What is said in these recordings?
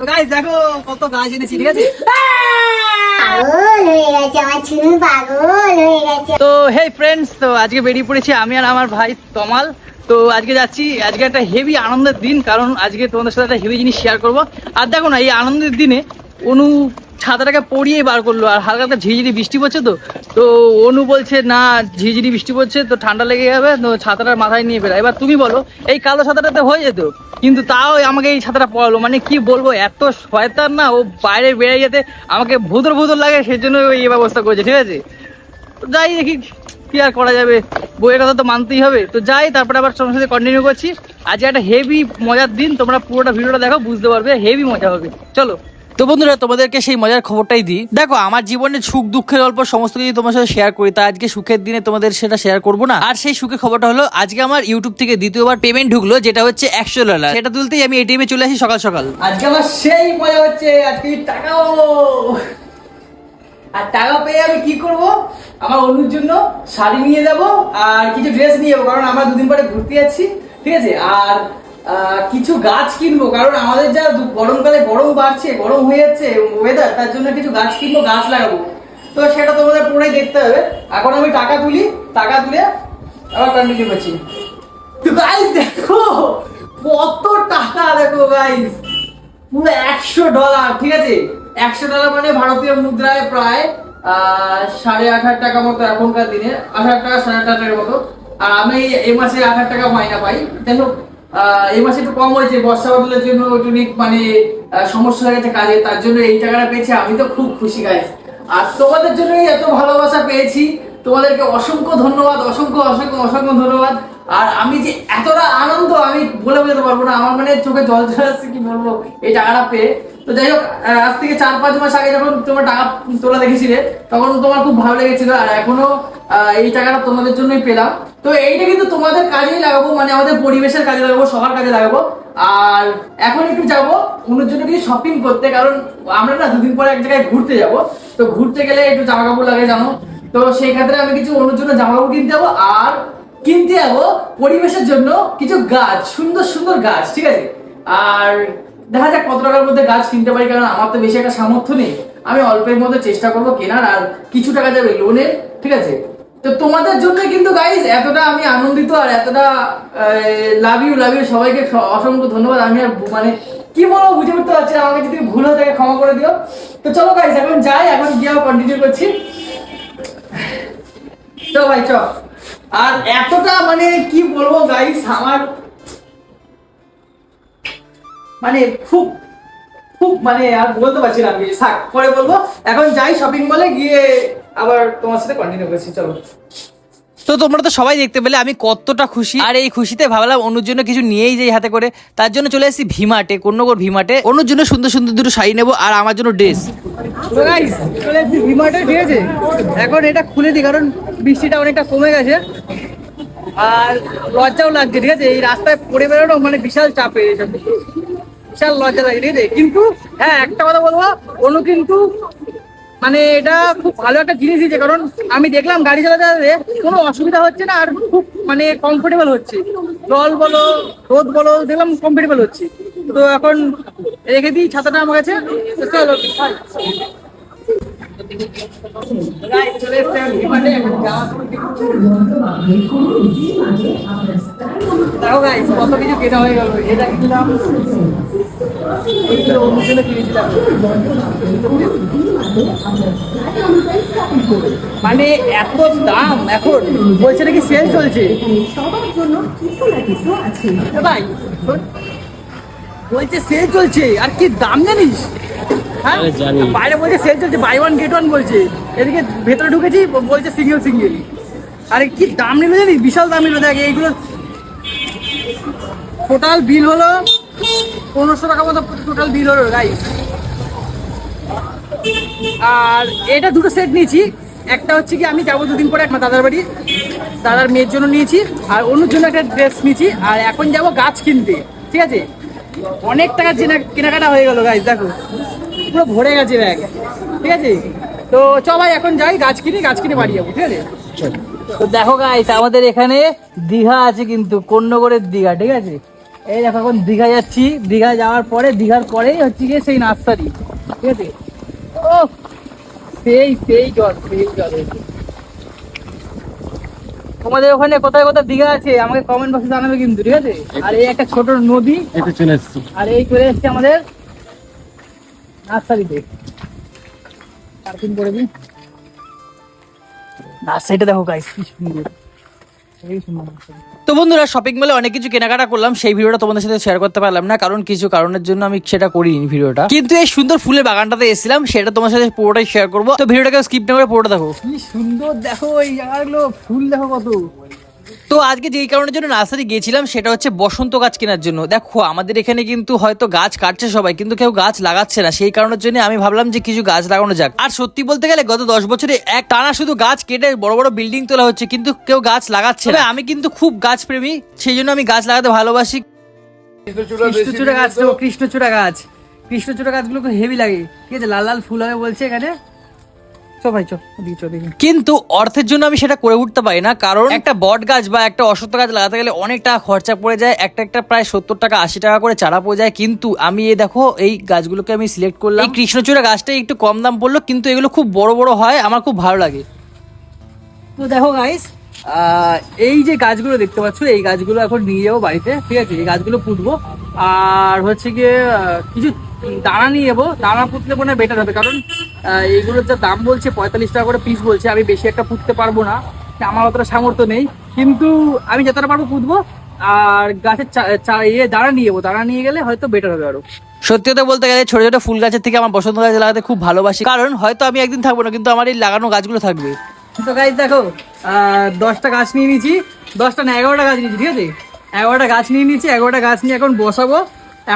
তো গাইস দেখো কত গাছ এনেছি ঠিক আছে? পাগল গেছে আমার চুনু পাগল গেছে। তো হে ফ্রেন্ডস তো আজকে বেরিয়ে পড়েছি আমি আর আমার ভাই তমাল। তো আজকে যাচ্ছি আজকে একটা হেভি আনন্দের দিন কারণ আজকে তোমাদের সাথে একটা হেভি জিনিস শেয়ার করব। আর দেখো না এই আনন্দের দিনে অনু ছাতাটাকে পড়িয়ে বার করল, আর হালকা হালকা ঝিঝিরি বৃষ্টি পড়ছে তো। তো অনু বলছে, না ঝিঝিরি বৃষ্টি পড়ছে, তো ঠান্ডা লেগে যাবে, তো ছাতাটা মাথায় নিয়ে বেরো। এবার তুমি বলো, এই কালো ছাতাটাতে হয়ে যেত, কিন্তু তাও আমাকে এই ছাতাটা পড়ালো মানে কি বলব, এত শয়তান না, ও বাইরে বেড়ে যেতে আমাকে ভুতর ভুতর লাগে, সেজন্য ও এই ব্যবস্থা করেছে, ঠিক আছে? যাই দেখি কি আর করা যাবে, বইয়ের কথা তো মানতেই হবে। তো যাই, তারপরে আবার তোমার সাথে কন্টিনিউ করছি। আজকে একটা হেভি মজার দিন, তোমরা পুরোটা ভিডিওটা দেখো, বুঝতে পারবে হেভি মজা হবে। চলো। তো বন্ধুরা, তোমাদেরকে সেই মজার খবরটাই দিই। দেখো, আমার জীবনে সুখ, দুঃখের গল্প সমস্ত কিছু তোমার সাথে শেয়ার করি, তা আজকে সুখের দিনে তোমাদের সেটা শেয়ার করব না। আর সেই সুখের খবরটা হলো, আজকে আমার ইউটিউব থেকে দ্বিতীয়বার পেমেন্ট ঢুকলো, যেটা হচ্ছে একশো ডলার সেটা তুলতেই আমি এটিএমে চলে আসি সকাল সকাল। আজকে আমার সেই মজা হচ্ছে, আজকে টাকাও। আর টাকা পেয়ে আমি কি করব? আমার অনুর জন্য শাড়ি নিয়ে যাব আর কিছু ড্রেস নিয়ে যাব, কারণ আমরা দুদিন পরে ঘুরতে যাচ্ছি, ঠিক আছে? আর কিছু গাছ কিনবো কারণ আমাদের যা গরমকালে গরম বাড়ছে গরম হয়ে যাচ্ছে ওয়েদার তার জন্য কিছু গাছ কিনবো গাছ লাগাবো। তো সেটা তোমাদের পুরোই দেখতে হবে। এখন আমি টাকা তুলি টাকা তুলে আবার কন্টিনিউ করছি। তো গাইস দেখো কত টাকা দেখো গাইস পুরো একশো ডলার ঠিক আছে? একশো ডলার মানে ভারতীয় মুদ্রায় প্রায় সাড়ে আট হাজার টাকা মতো এখনকার দিনে আট হাজার টাকা সাড়ে আট হাজার টাকার মতো। আর আমি এই মাসে আট হাজার টাকা মাইনা পাই। আহ, এই মাসে একটু কম হয়েছে, বর্ষা বদলের জন্য একটু মানে সমস্যা হয়ে গেছে কাজে তার জন্য এই টাকাটা পেয়েছি, আমি তো খুব খুশি গাইজ আর তোমাদের জন্যই এত ভালোবাসা পেয়েছি, তোমাদেরকে অসংখ্য ধন্যবাদ, অসংখ্য অসংখ্য অসংখ্য ধন্যবাদ। আর আমি যে এতটা আনন্দ, আমি বলে বোঝাতে পারব না, আমার মানে চোখে জল চলে আসছে, কি বলব? এই টাকাটা পেয়ে। তো যাই হোক আজ থেকে চার পাঁচ মাস আগে যখন তোমার টাকা তোলা দেখেছিলে, তখন তোমার খুব ভালো লেগেছিল, আর এখনও এই টাকাটা তোমাদের জন্যই পেলাম। তো এইটা কিন্তু তোমাদের কাজেই লাগাবো মানে আমাদের পরিবেশের কাজে লাগাবো, সবার কাজে লাগাবো। আর এখন একটু যাব অনুর জন্য কিছু শপিং করতে, কারণ আমরা না দুদিন পরে এক জায়গায় ঘুরতে যাব। তো ঘুরতে গেলে একটু জামা কাপড় লাগে, জানো? তো সেই ক্ষেত্রে আমি কিছু অনুর জন্য জামা কাপড় কিনতে যাব, আর কিনতে যাব পরিবেশের জন্য কিছু গাছ, সুন্দর সুন্দর গাছ, ঠিক আছে? আর দেখা যাক কত টাকার মধ্যে গাছ কিনতে পারি, কারণ আমার তো বেশি একটা সামর্থ্য নেই। আমি অল্পের মধ্যে চেষ্টা করব কেনার, আর কিছু টাকা যাবে লোনে ঠিক আছে? তো তোমাদের জন্য কিন্তু গাইজ এতটা আমি আনন্দিত আর এতটা লাভ ইউ লাভ ইউ সবাইকে অসংখ্য ধন্যবাদ। আমি আর মানে কি বলব, বুঝে উঠতে পারছি আমাকে যদি ভুল হয়ে থাকে ক্ষমা করে দিও। তো চলো গাইজ এখন যাই, এখন গিয়ে কন্টিনিউ করছি। চল ভাই, চ। আর এতটা মানে কি বলব গাইস আমার মানে খুব খুব মানে আর বলতে পারছি না আমি, থাক, পরে বলব। এখন যাই শপিং মলে গিয়ে আবার তোমার সাথে কন্টিনিউ করছি, চলো। তো তোমরা তো সবাই দেখতে পেলে, আমি কতটা খুশি। আর এই খুশিতে ভাবলাম অনুর জন্য কিছু নিয়েই যাই হাতে করে। তার জন্য চলে এসেছি ভিমার্টে কন্যগর ভিমার্টে অনুর জন্য সুন্দর সুন্দর দুটো শাড়ি নেব আর আমার জন্য ড্রেস। চলে এসেছি ভিমার্টে ঠিক আছে? এখন এটা খুলে দিই, কারণ বৃষ্টিটা অনেকটা কমে গেছে। আর লজ্জাও লাগছে, ঠিক আছে? এই রাস্তায় পড়ে বেরোনো মানে বিশাল চাপে এইসব। বিশাল লজ্জা লাগে, ঠিক আছে? কিন্তু হ্যাঁ একটা কথা বলব, অনু কিন্তু মানে এটা খুব ভালো একটা জিনিস দিচ্ছে কারণ আমি দেখলাম গাড়ি চালাতে চালাতে কোনো অসুবিধা হচ্ছে না আর খুব মানে কমফোর্টেবল হচ্ছে। জল বলো, রোদ বলো, দেখলাম কমফোর্টেবল হচ্ছে। তো এখন রেখে দিই, ছাতাটা আমার কাছে। চলো Guys, চলে এসছে আমি বিমানে, এখন যাওয়া শুরু দেখো গাইস কত কিছু কেনা হয়ে গেল। এটা কিনলাম এইগুলো অন্য মানে এত দাম এখন? বলছে নাকি সেল চলছে? ভাই, বলছে সেল চলছে। আর কি দাম জানিস? হ্যাঁ? বাইরে বলছে সেল চলছে বাই ওয়ান গেট ওয়ান বলছে। এদিকে ভেতরে ঢুকেছি বলছে সিঙ্গেল সিঙ্গেল আরে কি দাম নিল জানিস বিশাল দাম নিল। দেখ এইগুলো টোটাল বিল হলো পনেরোশো টাকা মতো টোটাল বিল হলো গাইস আর এটা দুটো সেট নিয়েছি। একটা হচ্ছে কি আমি যাব দুদিন পরে একটা দাদার বাড়ি। দাদার মেয়ের জন্য নিয়েছি। আর অন্যর জন্য একটা ড্রেস নিয়েছি। আর এখন যাব গাছ কিনতে। ঠিক আছে? অনেক টাকা কেনা কেনাকাটা হয়ে গেল গাইস দেখো। পুরো ভরে গেছে ব্যাগ ঠিক আছে? তো চ ভাই এখন যাই গাছ কিনি গাছ কিনে বাড়ি যাব ঠিক আছে? তো দেখো গাইস আমাদের এখানে দীঘা আছে কিন্তু কন্যগড়ের দীঘা ঠিক আছে? এই দেখো এখন দীঘা যাচ্ছি। দীঘা যাওয়ার পরে দীঘার পরেই হচ্ছে গিয়ে সেই নার্সারি ঠিক আছে? ও সেই সেই জল সেই জল। তোমাদের ওখানে কোথায় কোথায় দিঘা আছে? আমাকে কমেন্ট বক্সে জানাবে কিন্তু ঠিক আছে? আর এই একটা ছোট নদী এটা চলে এসছি। আর এই চলে এসছে আমাদের নার্সারিতে। পার্কিং করে দিই নার্সারিটা দেখো গাইস কি সুন্দর। তো বন্ধুরা শপিং মলে অনেক কিছু কেনাকাটা করলাম সেই ভিডিওটা তোমাদের সাথে শেয়ার করতে পারলাম না কারণ কিছু কারণের জন্য আমি সেটা করিনি ভিডিওটা। কিন্তু এই সুন্দর ফুলের বাগানটাতে এসেছিলাম সেটা তোমার সাথে পুরোটাই শেয়ার করব। তো ভিডিওটাকে স্কিপ না করে পুরোটা দেখো। কি সুন্দর দেখো এই জায়গাগুলো ফুল দেখো কত। তো আজকে যেই কারণের জন্য নার্সারি গিয়েছিলাম সেটা হচ্ছে বসন্ত গাছ কেনার জন্য। দেখো আমাদের এখানে কিন্তু হয়তো গাছ কাটছে সবাই কিন্তু কেউ গাছ লাগাচ্ছে না। সেই কারণের জন্য আমি ভাবলাম যে কিছু গাছ লাগানো যাক। আর সত্যি বলতে গেলে গত দশ বছরে এক টানা শুধু গাছ কেটে বড় বড় বিল্ডিং তোলা হচ্ছে কিন্তু কেউ গাছ লাগাচ্ছে না। আমি কিন্তু খুব গাছ প্রেমী সেই জন্য আমি গাছ লাগাতে ভালোবাসি। কৃষ্ণচূড়া গাছ কৃষ্ণচূড়া গাছ। কৃষ্ণচূড়া গাছগুলো খুব হেভি লাগে। ঠিক আছে লাল লাল ফুল হবে বলছে এখানে। চো ভাই চো ওদিকে চো দেখি। কিন্তু অর্থের জন্য আমি সেটা করে উঠতে পারি না কারণ একটা বট গাছ বা একটা অশ্বত্থ গাছ লাগাতে গেলে অনেক টাকা খরচা পড়ে যায় একটা একটা প্রায় সত্তর টাকা আশি টাকা করে চারা পড়ে যায়। কিন্তু আমি এই দেখো এই গাছগুলোকে আমি সিলেক্ট করলাম। এই কৃষ্ণচূড়া গাছটা একটু কম দাম পড়ল কিন্তু এগুলো খুব বড় বড় হয় আমার খুব ভালো লাগে। তো দেখো গাইস এই যে গাছগুলো দেখতে পাচ্ছ এই গাছগুলো এখন নিয়ে যাব বাড়িতে ঠিক আছে? এই গাছগুলো পুঁতবো। আর হচ্ছে গিয়ে কিছু দানা নিয়ে যাব দানা পুঁতলে মনে হয় বেটার হবে কারণ এইগুলোর যা দাম বলছে পঁয়তাল্লিশ টাকা করে পিস বলছে আমি বেশি একটা পুঁততে পারব না। আমার অতটা সামর্থ্য নেই। কিন্তু আমি যতটা পারব পুঁতবো আর গাছের ইয়ে দাঁড়া নিয়ে যাব দাঁড়া নিয়ে গেলে হয়তো বেটার হবে আরও। সত্যি কথা বলতে গেলে ছোট ছোট ফুল গাছের থেকে আমার বসন্ত গাছ লাগাতে খুব ভালোবাসি। কারণ হয়তো আমি একদিন থাকব না কিন্তু আমার এই লাগানো গাছগুলো থাকবে। তো গাছ দেখো দশটা গাছ নিয়ে নিয়েছি। দশটা না এগারোটা গাছ নিয়েছি ঠিক আছে? এগারোটা গাছ নিয়ে নিয়েছি, এগারোটা গাছ নিয়ে এখন বসাবো।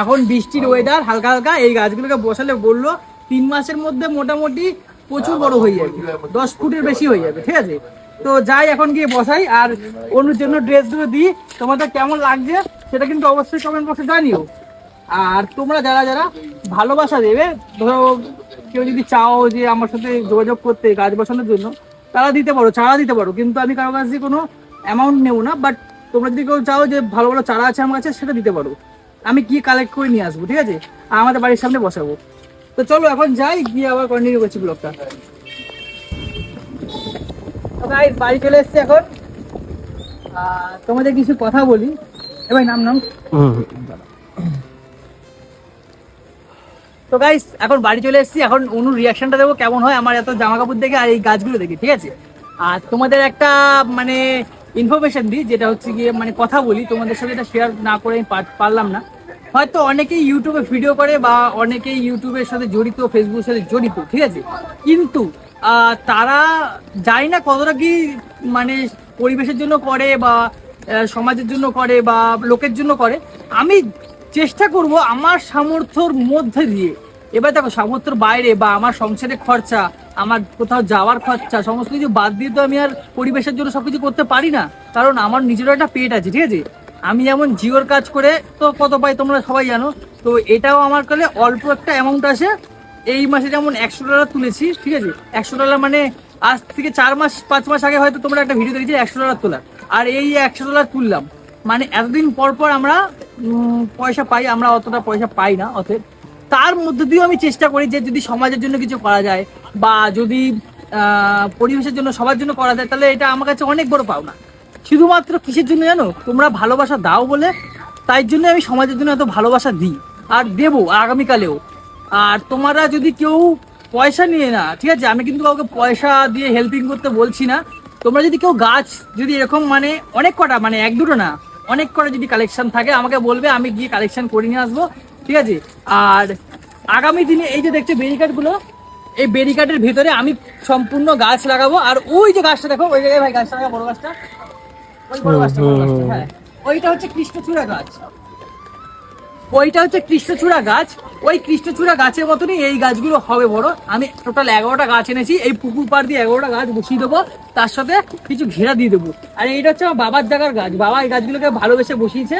এখন বৃষ্টির ওয়েদার হালকা হালকা, এই গাছগুলোকে বসালে বলল তিন মাসের মধ্যে মোটামুটি প্রচুর বড় হয়ে যাবে, দশ ফুটের বেশি হয়ে যাবে, ঠিক আছে? তো যাই এখন গিয়ে বসাই, আর অনুর জন্য ড্রেসগুলো দিই। তোমাদের কেমন লাগছে সেটা কিন্তু অবশ্যই কমেন্ট বক্সে জানিও। আর তোমরা যারা যারা ভালোবাসা দেবে, ধরো কেউ যদি চাও যে আমার সাথে যোগাযোগ করতে, গাছ বসানোর জন্য, তারা দিতে পারো চারা দিতে পারো। কিন্তু আমি কারও কাছে কোনো অ্যামাউন্ট নেব না বাট তোমরা যদি কেউ চাও যে ভালো ভালো চারা আছে আমার কাছে সেটা দিতে পারো। আমি গিয়ে কালেক্ট করে নিয়ে আসব ঠিক আছে? আর আমাদের বাড়ির সামনে বসাবো। তো চলো এখন যাই গিয়ে আবার কন্টিনিউ করছি ব্লগটা বাড়ি চলে এসছি এখন। তোমাদের কিছু কথা বলি। এ ভাই নাম নাম তো গাইস এখন বাড়ি চলে এসেছি। এখন অনুর রিয়াকশনটা দেবো কেমন হয়? আমার এত জামা কাপড় দেখে আর এই গাছগুলো দেখে ঠিক আছে? আর তোমাদের একটা মানে ইনফরমেশন দিই, যেটা হচ্ছে গিয়ে মানে কথা বলি, তোমাদের সাথে এটা শেয়ার না করে আমি পারলাম না। হয়তো অনেকেই ইউটিউবে ভিডিও করে বা অনেকেই ইউটিউবের সাথে জড়িত ফেসবুকের সাথে জড়িত, ঠিক আছে? কিন্তু তারা জানি না কতটা কি মানে পরিবেশের জন্য করে বা সমাজের জন্য করে বা লোকের জন্য করে। আমি চেষ্টা করব আমার সামর্থ্যর মধ্যে দিয়ে এবার দেখো সামর্থ্যর বাইরে বা আমার সংসারের খরচা, আমার কোথাও যাওয়ার খরচা, সমস্ত কিছু বাদ দিয়ে তো আমি আর পরিবেশের জন্য সবকিছু করতে পারি না। কারণ আমার নিজেরও একটা পেট আছে, ঠিক আছে? আমি যেমন জিওর কাজ করে, তো কত পাই তোমরা সবাই জানো? তো এটাও আমার কালে অল্প একটা অ্যামাউন্ট আসে। এই মাসে যেমন একশো ডলার তুলেছি, ঠিক আছে? একশো ডলার মানে আজ থেকে চার মাস, পাঁচ মাস আগে হয়তো তোমরা একটা ভিডিও দেখেছি একশো ডলার তোলা আর এই একশো ডলার তুললাম। মানে এতদিন পর পর আমরা পয়সা পাই, আমরা অতটা পয়সা পাই না, অতএব তার মধ্যে দিয়েও আমি চেষ্টা করি যে যদি সমাজের জন্য কিছু করা যায় বা যদি পরিবেশের জন্য, সবার জন্য করা যায়, তাহলে এটা আমার কাছে অনেক বড় পাওনা। শুধুমাত্র কিসের জন্য জানো? তোমরা ভালোবাসা দাও বলে, তাই জন্য আমি সমাজের জন্য এত ভালোবাসা দিই। আর দেবো আগামীকালেও। আর তোমরা যদি কেউ পয়সা নিয়ে না, ঠিক আছে? আমি কিন্তু কাউকে পয়সা দিয়ে হেল্পিং করতে বলছি না। তোমরা যদি কেউ গাছ যদি এরকম মানে অনেক কটা মানে এক দুটো না, অনেক কটা যদি কালেকশন থাকে, আমাকে বলবে, আমি গিয়ে কালেকশন করে নিয়ে আসব। ঠিক আছে? আর আগামী দিনে এই যে দেখছ ব্যারিকার্ডগুলো এই ব্যারিকার্ডের ভেতরে আমি সম্পূর্ণ গাছ লাগাবো। আর ওই যে গাছটা দেখো ওই জায়গায় ভাই গাছটা বড় গাছটা। ওই বড় গাছটা হ্যাঁ। ওইটা হচ্ছে কৃষ্ণচূড়া গাছ। ওইটা হচ্ছে কৃষ্ণচূড়া গাছ। ওই কৃষ্ণচূড়া গাছের মতনই এই গাছগুলো হবে বড়। আমি টোটাল এগারোটা গাছ এনেছি। এই পুকুর পাড় দিয়ে এগারোটা গাছ বসিয়ে দেবো। তার সাথে কিছু ঘেরা দিয়ে দেবো। আর এইটা হচ্ছে আমার বাবার জায়গার গাছ। বাবা এই গাছগুলোকে ভালোবেসে বসিয়েছে।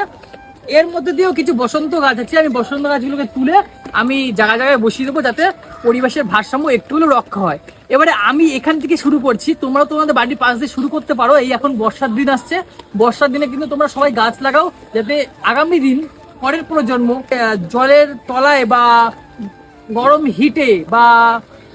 এর মধ্যে দিয়েও কিছু বসন্ত গাছ আছে। আমি বসন্ত গাছগুলোকে তুলে আমি জায়গায় জায়গায় বসিয়ে দেবো যাতে পরিবেশের ভারসাম্য একটু হলেও রক্ষা হয়। এবারে আমি এখান থেকে শুরু করছি। তোমরা তোমাদের বাড়ির পাশ দিয়ে শুরু করতে পারো। এই এখন বর্ষার দিন আসছে। বর্ষার দিনে কিন্তু তোমরা সবাই গাছ লাগাও যাতে আগামী দিন পরের প্রজন্ম জলের তলায় বা গরম হিটে বা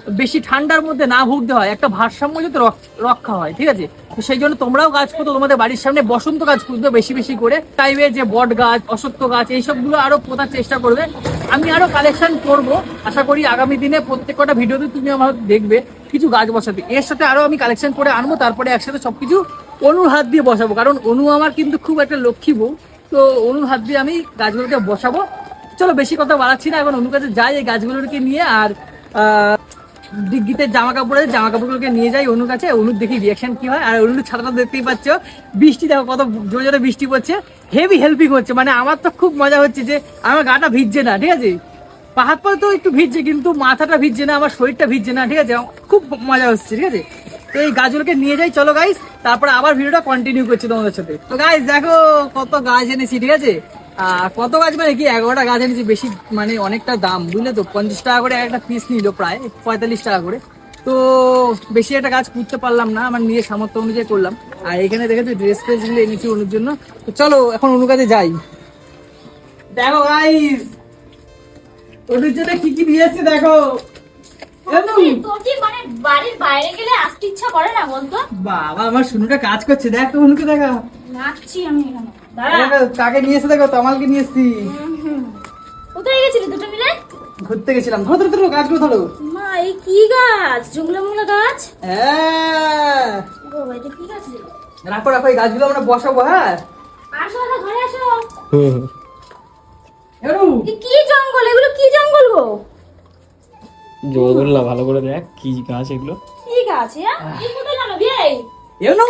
বেশি ঠান্ডার মধ্যে না ভুগতে হয়, একটা ভারসাম্য রক- রক্ষা হয়, ঠিক আছে? তো সেই জন্য তোমরাও গাছ পুঁতো তোমাদের বাড়ির সামনে বসন্ত গাছ পুঁতো বেশি বেশি করে। টাইমে যে বট গাছ অসত্য গাছ, এইসবগুলো আরও পোতার চেষ্টা করবে। আমি আরও কালেকশন করব। আশা করি আগামী দিনে প্রত্যেকটা ভিডিওতে তুমি আমার দেখবে কিছু গাছ বসাতে। এর সাথে আরও আমি কালেকশন করে আনব, তারপরে একসাথে সবকিছু অনুর হাত দিয়ে বসাবো। কারণ অনু আমার কিন্তু খুব একটা লক্ষ্মী বউ। তো অনুর হাত দিয়ে আমি গাছগুলোকে বসাবো। চলো বেশি কথা বাড়াচ্ছি না, এখন অনুর কাছে যাই এই গাছগুলোকে নিয়ে। আর আহ, ডিগ্গিতে জামা কাপড়ের জামা কাপড়গুলোকে নিয়ে যাই অনুর কাছে। অনুর দেখি রিয়াকশন কি হয়। আর অনুর ছাতাটা দেখতেই পাচ্ছ বৃষ্টি দেখো কত জোরে জোরে বৃষ্টি পড়ছে। হেভি হেল্পিং হচ্ছে। মানে আমার তো খুব মজা হচ্ছে যে আমার গাটা ভিজছে না ঠিক আছে? পাহাড় পর তো একটু ভিজছে কিন্তু মাথাটা ভিজছে না আমার শরীরটা ভিজছে না ঠিক আছে? খুব মজা হচ্ছে ঠিক আছে? তো এই গাছগুলোকে নিয়ে যাই চলো গাইস তারপরে আবার ভিডিওটা কন্টিনিউ করছি তোমাদের সাথে। তো গাইস দেখো কত গাছ এনেছি ঠিক আছে? কত গাছ মানে কি এগারোটা গাছ এনেছি বেশি মানে অনেকটা দাম বুঝলে তো? পঞ্চাশ টাকা করে একটা পিস নিল প্রায় পঁয়তাল্লিশ টাকা করে। তো বেশি একটা গাছ পুঁততে পারলাম না আমার নিজের সামর্থ্য অনুযায়ী করলাম। আর এখানে দেখেছি ড্রেস ফ্রেসগুলো এনেছি অনুর জন্য। তো চলো এখন অনুর কাছে যাই। দেখো গাইস অনুর জন্য কি কি এসেছি দেখো। মানে বাবা আমার শুনুটা কাজ করছে দেখ তো অনুকে দেখা। নাচছি আমি এখানে। কাকে নিয়ে এসে দেখো তমালকে নিয়ে এসেছি। কোথায় গেছিলি দুটো মিলে? ঘুরতে গেছিলাম। ধরো ধরো ধরো গাছগুলো ধরো। মা এই কি গাছ? জঙ্গলা মঙ্গলা গাছ? হ্যাঁ। কি গাছ রে? রাখো রাখো এই গাছগুলো আমরা বসাবো হ্যাঁ। আসো আসো ঘরে আসো। কি জঙ্গল? এগুলো কি জঙ্গল গো? জোরগুলো ভালো করে দেখ কি গাছ এগুলো? কি গাছ হ্যাঁ এই কোথায় জানো বিয়ে অনু,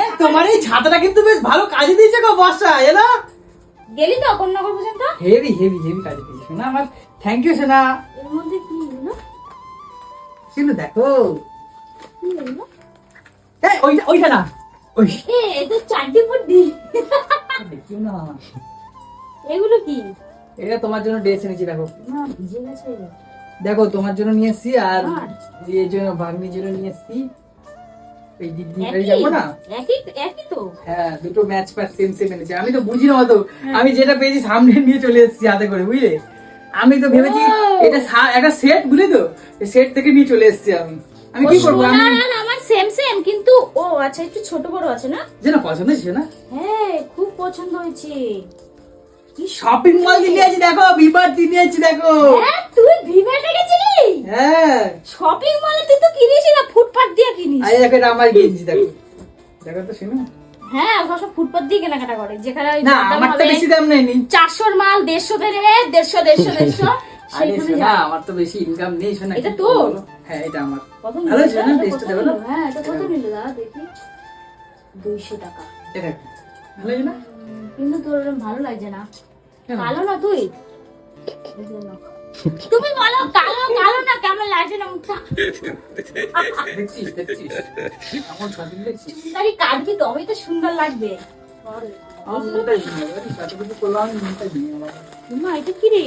এ তোমার এই ছাতাটা কিন্তু বেশ ভালো কাজে দিয়েছে গো বর্ষা এলো গেলি তো কন্যাগর পর্যন্ত? হেভি হেভি হেভি কাজে দিয়েছে শোনা আমার। থ্যাংক ইউ সোনা এর মধ্যে কি এগুলো কিন্তু দেখো। কি এগুলো এই ওইটা ওইটা না ওই। এ তো চারটি ফুটি দেখিও না। এগুলো কি? এটা তোমার জন্য ড্রেস এনেছি দেখো। না ভিজে গেছে দেখো তোমার জন্য নিয়ে এসেছি আর আর? এই জন্য ভাগ্নির জন্য নিয়ে এসেছি। এই যাব না? একই একই তো। হ্যাঁ দুটো ম্যাচ প্যাচ সেম সেম এনেছি। আমি তো বুঝি না অত। আমি যেটা পেয়েছি সামনে নিয়ে চলে এসেছি হাতে করে বুঝলে? আমি তো ভেবেছি। এটা একটা সেট বুঝলে তো? সেট থেকে নিয়ে চলে এসেছি আমি। আমি কি করব? আমি আমার সেম সেম কিন্তু ও আচ্ছা একটু ছোট বড় আছে না? যেন পছন্দ ছিল না? হ্যাঁ খুব পছন্দ হয়েছে। কি শপিং মল দিয়ে আছি দেখো বিবার দিয়ে আছি দেখো। হ্যাঁ তুই গেছিলি হ্যাঁ। শপিং মলে তুই তো কিনিস না ফুটপাত দিয়ে কিনিস। আরে দেখো আমার গেঞ্জি দেখো। দেখো তো শুনো। হ্যাঁ সব ফুটপাত দিয়ে কেনাকাটা করে। যেখানে ওই না আমার তো বেশি দাম নেই চারশোর মাল দেড়শো নেবে দেড়শো দেড়শো দেড়শো শোনা। আমার তো বেশি ইনকাম নেই শোনা। এটা তোর? হ্যাঁ এটা আমার। কত ভালো নিল ছিল না? হ্যাঁ এটা কত নিল দাদা দেখি। দুইশো টাকা। এটা ভালো না? কিন্তু তোর ভালো লাগছে না? কালো না তুই? তুমি বলো কালো কালো না কেমন লাগছে না মুখটা? দেখছিস দেখছিস। আমার শপিং দেখছিস? কাটবি তো তো সুন্দর লাগবে। আমার কিছু করলাম মা এটা কি রে?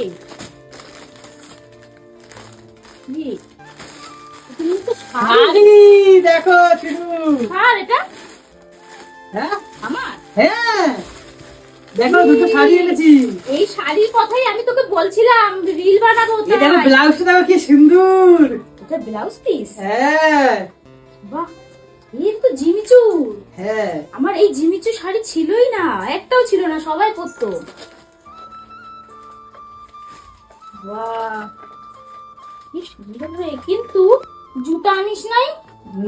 তুমি তো শাড়ি দেখো চিনু আর এটা? হ্যাঁ? আমার? হ্যাঁ। দেখো দুটো শাড়ি এনেছি। এই শাড়ির কথাই আমি তোকে বলছিলাম রিল বানাবো এই দেখো ব্লাউজটা দেখো কি সুন্দর। এটা ব্লাউজ পিস হ্যাঁ। বাহ এর তো জিমিচু। হ্যাঁ। আমার এই জিমিচু শাড়ি ছিলই না একটাও ছিল না সবাই পরতো। বাহ। কি সুন্দর রে কিন্তু জুতা আনিস নাই?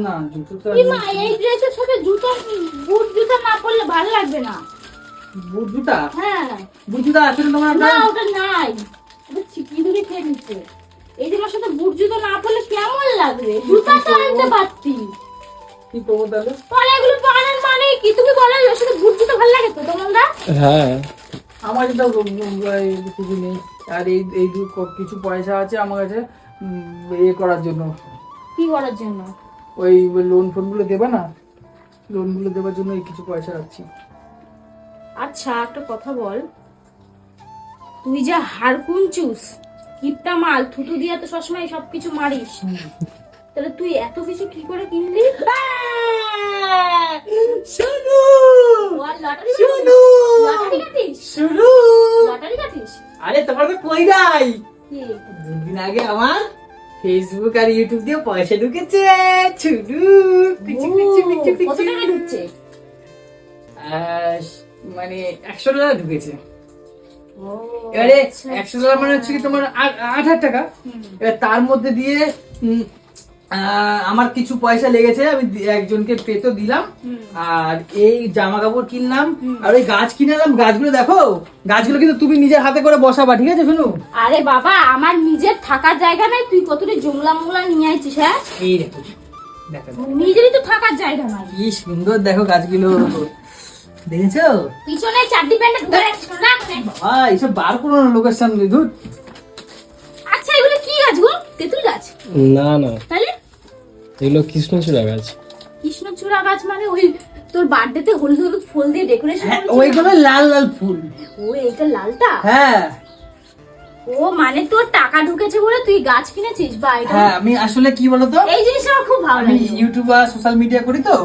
না জুতো তো কি মা এই ড্রেসের সাথে জুতা বুট জুতা না পরলে ভালো লাগবে না। জুতা হ্যাঁ। আছে না তোমার না ওটা নাই। ওটা ছিপিয়ে ধরে খেয়ে নিচ্ছে। এই তোমার সাথে বুট জুতো না কেমন লাগবে? জুতা তো আনতে পারতি। কি করব তাহলে? তাহলে এগুলো পানার মানে কি? তুমি বলো ওর সাথে বুট ভালো লাগে তো তোমার দা হ্যাঁ। আমার যেটা কিছু নেই আর এই এই দু কিছু পয়সা আছে আমার কাছে ইয়ে করার জন্য। কি করার জন্য? ওই লোন ফোনগুলো দেবে না? লোনগুলো দেওয়ার জন্য এই কিছু পয়সা রাখছি। আচ্ছা একটা কথা বল। তুই যা হারকুন চুস কিপটা মাল থুতু দিয়া তো সবসময় সবকিছু মারিস। তাহলে তুই এত কিছু কি করে কিনলি? শোনো! শোনো! শোনো! লটারি কাটিস? আরে তোমার তো কই নাই? দুদিন আগে আমার ফেসবুক আর ইউটিউব দিয়ে পয়সা ঢুকেছে। ছুডু টিচিক ও, কত টাকা ঢুকছে? আহ, মানে একশো ডলার ঢুকেছে। এবারে আচ্ছা, একশো ডলার মানে হচ্ছে কি তোমার আট হাজার টাকা। এবার তার মধ্যে দিয়ে আমার কিছু পয়সা লেগেছে আমি একজনকে পেতো দিলাম। আর এই জামা কাপড় কিনলাম আর ওই গাছ কিনলাম গাছগুলো দেখো গাছগুলো কিন্তু তুমি নিজের হাতে করে বসাবা ঠিক আছে শুনু আরে বাবা আমার নিজের থাকার জায়গা নাই তুই কতটা জংলা মংলা নিয়ে আইছিস হ্যাঁ? এই দেখো দেখো নিজেরই তো থাকার জায়গা নাই। কি সুন্দর দেখো গাছগুলো। দেখেছ? পিছনে চারটি প্যান্টে ঢুকে রাখিস না। বাবা এইসব বার করো না লোকের সামনে ধুর। আচ্ছা এগুলো কি গাছ গো? তেঁতুল গাছ? না না। তাহলে? এগুলো কৃষ্ণচূড়া গাছ। কৃষ্ণচূড়া গাছ মানে ওই তোর বার্থডেতে হলুদ হলুদ ফুল দিয়ে ডেকোরেশন হ্যাঁ ওইগুলো লাল লাল ফুল। ও এইটা লালটা? হ্যাঁ। ও মানে তোর টাকা ঢুকেছে বলে তুই গাছ কিনেছিস? বা হ্যাঁ আমি আসলে কি বলতো? এই জিনিসটা আমার খুব ভালো লাগে। ইউটিউব আর সোশ্যাল মিডিয়া করি তো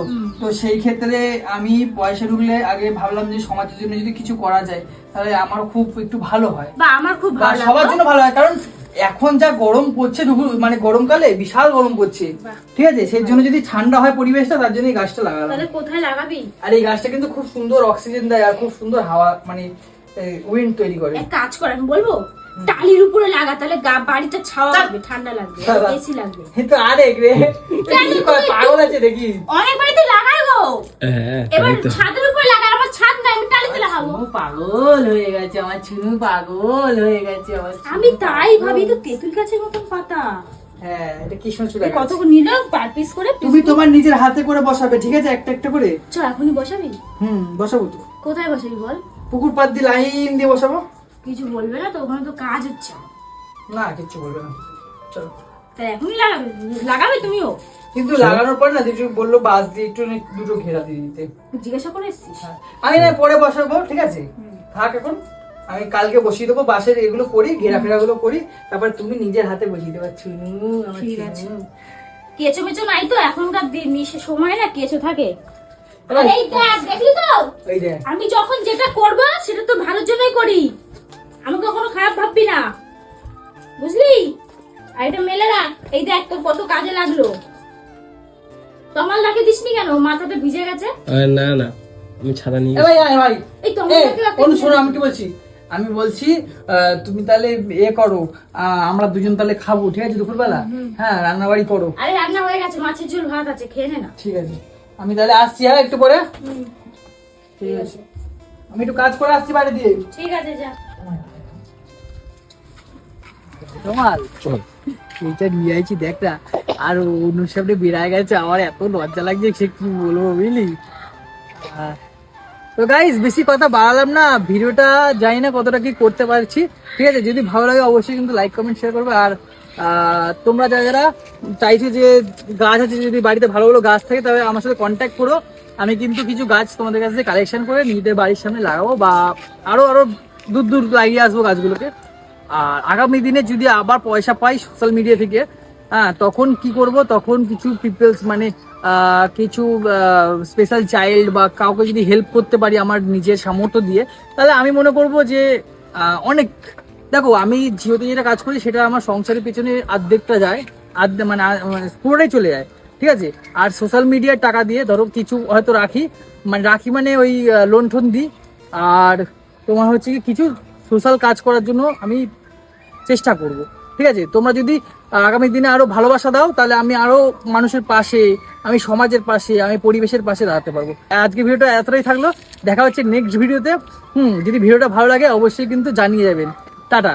তো সেই ক্ষেত্রে আমি পয়সা ঢুকলে আগে ভাবলাম যে সমাজের জন্য যদি কিছু করা যায় তাহলে আমার খুব একটু ভালো হয়। বা আমার খুব ভালো সবার জন্য ভালো হয় কারণ এখন যা গরম পড়ছে মানে গরমকালে বিশাল গরম পড়ছে। ঠিক আছে? সেই জন্য যদি ঠান্ডা হয় পরিবেশটা তার জন্য এই গাছটা লাগালাম। তাহলে কোথায় লাগাবি? আর এই গাছটা কিন্তু খুব সুন্দর অক্সিজেন দেয় আর খুব সুন্দর হাওয়া মানে উইন্ড তৈরি করে। এক কাজ কর আমি বলব টালির উপরে লাগা তাহলে বাড়িটা ছাওয়া লাগবে ঠান্ডা লাগবে এসি লাগবে। এ তো আরেক রে। পাগল আছে দেখি। অনেক বাড়িতে লাগাই গো। হ্যাঁ এবার ছাদের উপরে লাগাই আমার ছাদ নাই আমি টালিতে লাগাবো। ও পাগল হয়ে গেছে আমার চুনু পাগল হয়ে গেছে আমার আমি তাই ভাবি তো তেঁতুল গাছের মতন পাতা। হ্যাঁ এটা কৃষ্ণচূড়া কত গাছ। নিল পার পিস করে তুমি তোমার নিজের হাতে করে বসাবে ঠিক আছে? একটা একটা করে? চ এখনই বসাবি? হুম বসাবো তো। কোথায় বসাবি বল? পুকুর পাত দিয়ে লাইন দিয়ে বসাবো? কিছু বলবে না তো ওখানে তো কাজ হচ্ছে। না কিচ্ছু বলবে না। চলো। তাই এখনই লাগাবে লাগাবে তুমিও? কিন্তু লাগানোর পর না দুটো বলল বাস দিয়ে একটু দুটো ঘেরা দিয়ে দিতে। জিজ্ঞাসা করে এসছিস? হ্যাঁ। আমি না পরে বসাবো ঠিক আছে? থাক এখন। আমি কালকে বসিয়ে দেবো বাসের এগুলো করি ঘেরা ফেরা গুলো করি। তারপর তুমি নিজের হাতে বসিয়ে দেবা। চুনু ঠিক আছে। কেঁচো মেচো নাই তো? এখনকার দিন সময় না কেঁচো থাকে। এই। দেখ দেখলি তো? আমি যখন যেটা করব সেটা তো ভালোর লাগল? তমাল রাখে দিসনি কেন? মাথাটা ভিজে গেছে? না না আমি ছাতা নিয়ে ভাই ভাই। এই শোনো আমি কি বলছি? আমি বলছি তুমি তাহলে এ করো আমরা দুজন তাহলে খাব ঠিক আছে দুপুরবেলা? হ্যাঁ রান্না বাড়ি করো। আরে রান্না হয়ে গেছে মাছের ঝোল ভাত আছে খেয়ে নে না। ঠিক আছে। আমি তাহলে আসছি হ্যাঁ একটু পরে? ঠিক আছে। আমি একটু কাজ করে আসছি বাড়ি দিয়ে। ঠিক আছে যা। তোমার চল। এইটা নিয়ে আইছি দেখ না। আর অনুর সামনে বেড়ায় গেছে, আমার এত লজ্জা লাগছে, সে কি বলব বুঝলি? তো গাইস বেশি কথা বাড়ালাম না, ভিডিওটা জানি না কতটা কি করতে পারছি। ঠিক আছে, যদি ভালো লাগে অবশ্যই কিন্তু লাইক কমেন্ট শেয়ার করবে। আর তোমরা যারা যারা চাইছো যে গাছ আছে, যদি বাড়িতে ভালো ভালো গাছ থাকে তবে আমার সাথে কন্ট্যাক্ট করো। আমি কিন্তু কিছু গাছ তোমাদের কাছে কালেকশন করে নিজেদের বাড়ির সামনে লাগাবো বা আরও আরও দূর দূর লাগিয়ে আসব গাছগুলোকে। আর আগামী দিনে যদি আবার পয়সা পাই সোশ্যাল মিডিয়া থেকে হ্যাঁ তখন কি করব? তখন কিছু পিপলস মানে কিছু স্পেশাল চাইল্ড বা কাউকে যদি হেল্প করতে পারি আমার নিজের সামর্থ্য দিয়ে, তাহলে আমি মনে করব যে অনেক, দেখো, আমি জিওতে যেটা কাজ করি সেটা আমার সংসারের পেছনে অর্ধেকটা যায়, আর্ধে মানে মানে পুরোটাই চলে যায়, ঠিক আছে? আর সোশ্যাল মিডিয়ার টাকা দিয়ে, ধরো, কিছু হয়তো রাখি মানে রাখি মানে ওই লোন ঠোন দিই, আর তোমার হচ্ছে কি, কিছু সোশ্যাল কাজ করার জন্য আমি চেষ্টা করব। ঠিক আছে? তোমরা যদি আগামী দিনে আরও ভালোবাসা দাও, তাহলে আমি আরও মানুষের পাশে, আমি সমাজের পাশে, আমি পরিবেশের পাশে দাঁড়াতে পারব। আজকে ভিডিওটা এতটাই থাকল। দেখা হচ্ছে নেক্সট ভিডিওতে হুম, যদি ভিডিওটা ভালো লাগে, অবশ্যই কিন্তু জানিয়ে যাবেন। টাটা।